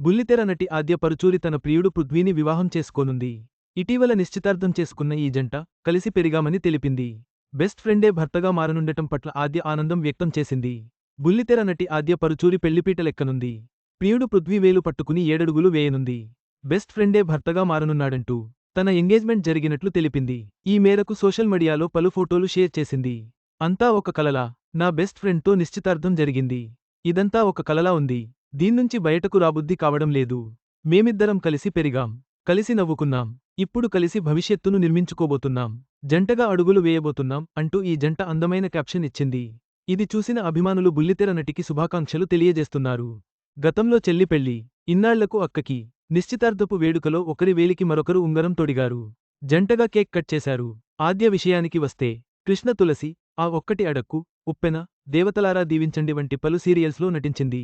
బుల్లితెర నటి ఆద్య పరుచూరి తన ప్రియుడు పృథ్వీని వివాహం చేసుకోనుంది. ఇటీవల నిశ్చితార్థం చేసుకున్న ఈ జంట కలిసి పెరిగామని తెలిపింది. బెస్ట్ ఫ్రెండే భర్తగా మారనుండటం పట్ల ఆద్య ఆనందం వ్యక్తం చేసింది. బుల్లితెర నటి ఆద్య పరుచూరి పెళ్ళిపీటలెక్కనుంది ప్రియుడు పృథ్వీ వేలు పట్టుకుని ఏడడుగులు వేయనుంది. బెస్ట్ ఫ్రెండే భర్తగా మారనున్నాడంటూ తన ఎంగేజ్మెంట్ జరిగినట్లు తెలిపింది. ఈ మేరకు సోషల్ మీడియాలో పలు ఫోటోలు షేర్ చేసింది. అంతా ఒక కలలా? నా బెస్ట్ ఫ్రెండ్తో నిశ్చితార్థం జరిగింది. ఇదంతా ఒక కలలా ఉంది. దీన్నుంచి బయటకు రాబుద్ది కావడం లేదు. మేమిద్దరం కలిసి పెరిగాం. కలిసి నవ్వుకున్నాం. ఇప్పుడు కలిసి భవిష్యత్తును నిర్మించుకోబోతున్నాం. జంటగా అడుగులు వేయబోతున్నాం అంటూ ఈ జంట అందమైన క్యాప్షన్ ఇచ్చింది. ఇది చూసిన అభిమానులు బుల్లితెర నటికి శుభాకాంక్షలు తెలియజేస్తున్నారు. గతంలో చెల్లి పెళ్ళి ఇన్నాళ్ళకు అక్కకి నిశ్చితార్థపు వేడుకలో ఒకరి వేలికి మరొకరు ఉంగరం తొడిగారు. జంటగా కేక్ కట్ చేశారు. ఆద్య విషయానికి వస్తే కృష్ణ తులసి ఆ ఒక్కటి అడక్కు ఉప్పెన దేవతలారా దీవించండి వంటి పలు సీరియల్స్లో నటించింది.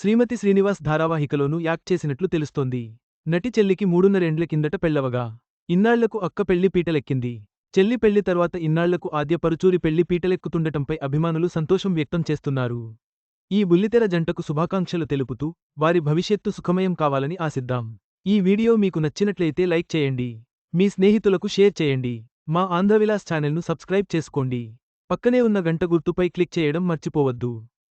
శ్రీమతి శ్రీనివాస్ ధారావాహికలోనూ యాక్ట్ చేసినట్లు తెలుస్తోంది. నటి చెల్లికి మూడున్నరేండ్ల కిందట పెళ్ళవగా ఇన్నాళ్ళకు అక్క పెళ్ళి పీటలెక్కింది. చెల్లి పెళ్ళి తర్వాత ఇన్నాళ్ళకు ఆద్య పరుచూరి పెళ్ళి పీటలెక్కుతుండటంపై అభిమానులు సంతోషం వ్యక్తం చేస్తున్నారు. ఈ బుల్లితెర జంటకు శుభాకాంక్షలు తెలుపుతూ వారి భవిష్యత్తు సుఖమయం కావాలని ఆశిద్దాం. ఈ వీడియో మీకు నచ్చినట్లయితే లైక్ చేయండి. మీ స్నేహితులకు షేర్ చేయండి. మా ఆంధ్రవిలాస్ ఛానల్ను సబ్స్క్రైబ్ చేసుకోండి. పక్కనే ఉన్న గంట గుర్తుపై క్లిక్ చేయడం మర్చిపోవద్దు.